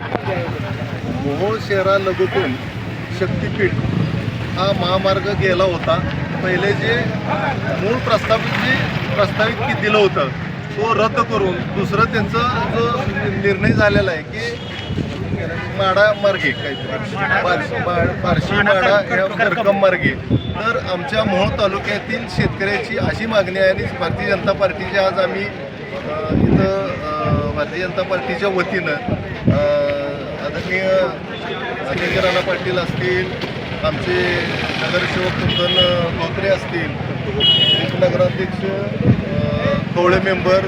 मोहोळ शहरालगतून शक्तीपीठ हा महामार्ग गेला होता. पहिले जे मूळ प्रस्तावित जे प्रस्तावित की दिलं होतं तो रद्द करून दुसरं त्यांचं जो निर्णय झालेला आहे की माडा मार्गे काय बार्शी माडा या भरकम मार्गे. तर आमच्या मोहोळ तालुक्यातील शेतकऱ्याची अशी मागणी आहे आणि भारतीय जनता पार्टीची आज आम्ही इथं भारतीय जनता पार्टीच्या वतीनं आदरणीय अजिंक्य राणा पाटील असतील आमचे नगरसेवक कुंदन धोत्रे असतील उपनगराध्यक्ष कवळे मेंबर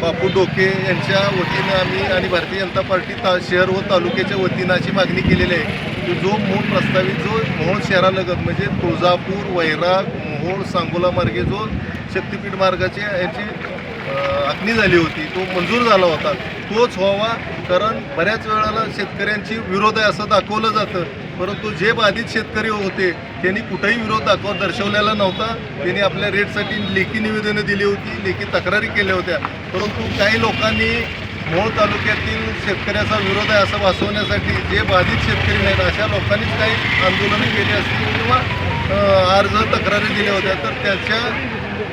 बापू डोके यांच्या वतीनं आम्ही आणि भारतीय जनता पार्टी ता शहर व तालुक्याच्या वतीनं अशी मागणी केलेली आहे की जो मूळ प्रस्तावित जो मोहोळ शहरालगत म्हणजे तुळजापूर वैराग मोहोळ सांगोला मार्गे जो शक्तिपीठ मार्गाची यांची अ, झाली होती तो मंजूर झाला होता. तोच व्हावा कारण बऱ्याच वेळेला शेतकऱ्यांची विरोध आहे असं दाखवलं जातं. परंतु जे बाधित शेतकरी होते त्यांनी कुठेही विरोध दाखव दर्शवलेला नव्हता. त्यांनी आपल्या रेटसाठी लेखी निवेदनं दिली होती लेखी तक्रारी केल्या होत्या. परंतु काही लोकांनी मोहोळ तालुक्यातील शेतकऱ्याचा विरोध आहे असं भासवण्यासाठी जे बाधित शेतकरी नाहीत अशा लोकांनीच काही आंदोलनं केली असतील किंवा अर्ज तक्रारी दिल्या होत्या. तर त्याच्या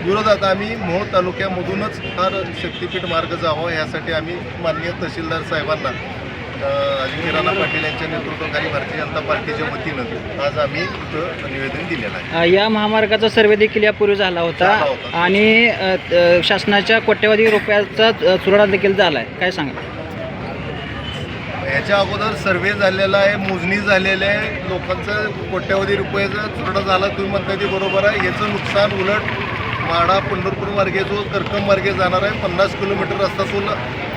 विरोधात आम्ही मोहोळ तालुक्यामधूनच हा शक्तीपीठ मार्ग जावा यासाठी आम्ही माननीय तहसीलदार साहेबांना अ, अजित किराणा पाटील यांच्या नेतृत्वाखाली भारतीय जनता पार्टीच्या वतीनं आज आम्ही इथं निवेदन दिलेलं आहे. या महामार्गाचा सर्वे देखील यापूर्वी झाला होता. आणि शासनाच्या कोट्यवधी रुपयाचा चुराडा देखील झाला आहे काय सांगा याच्या अगोदर सर्वे झालेला आहे मोजणी झालेली आहे. लोकांचं कोट्यावधी रुपयाचा चुरडा झाला तुम्ही म्हणताय ते बरोबर आहे. याचं नुकसान उलट माडा पंढरपूर मार्गे जो करकम मार्गे जाणार आहे पन्नास किलोमीटर रस्ता तो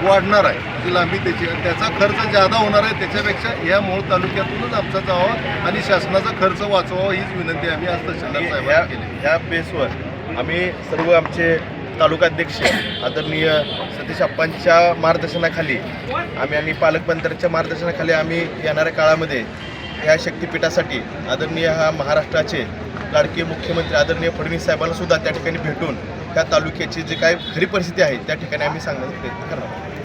वाढणार आहे जी लांबी त्याची त्याचा खर्च जादा होणार आहे त्याच्यापेक्षा या मूळ तालुक्यातूनच आमचा जावा आणि शासनाचा खर्च वाचवावा हीच विनंती आम्ही आज तहसीलदार ह्या साहेबांना केली. ह्या बेसवर आम्ही सर्व आमचे तालुकाध्यक्ष आदरणीय सतीश अप्पांच्या मार्गदर्शनाखाली आम्ही आणि पालकमंत्र्यांच्या मार्गदर्शनाखाली आम्ही येणाऱ्या काळामध्ये ह्या शक्तिपीठासाठी आदरणीय हा महाराष्ट्राचे लाडके मुख्यमंत्री आदरणीय फडणवीस साहेबांना सुद्धा त्या ठिकाणी भेटून त्या तालुक्याची जी काय खरी परिस्थिती आहे त्या ठिकाणी आम्ही सांगण्याचा प्रयत्न करणार आहोत.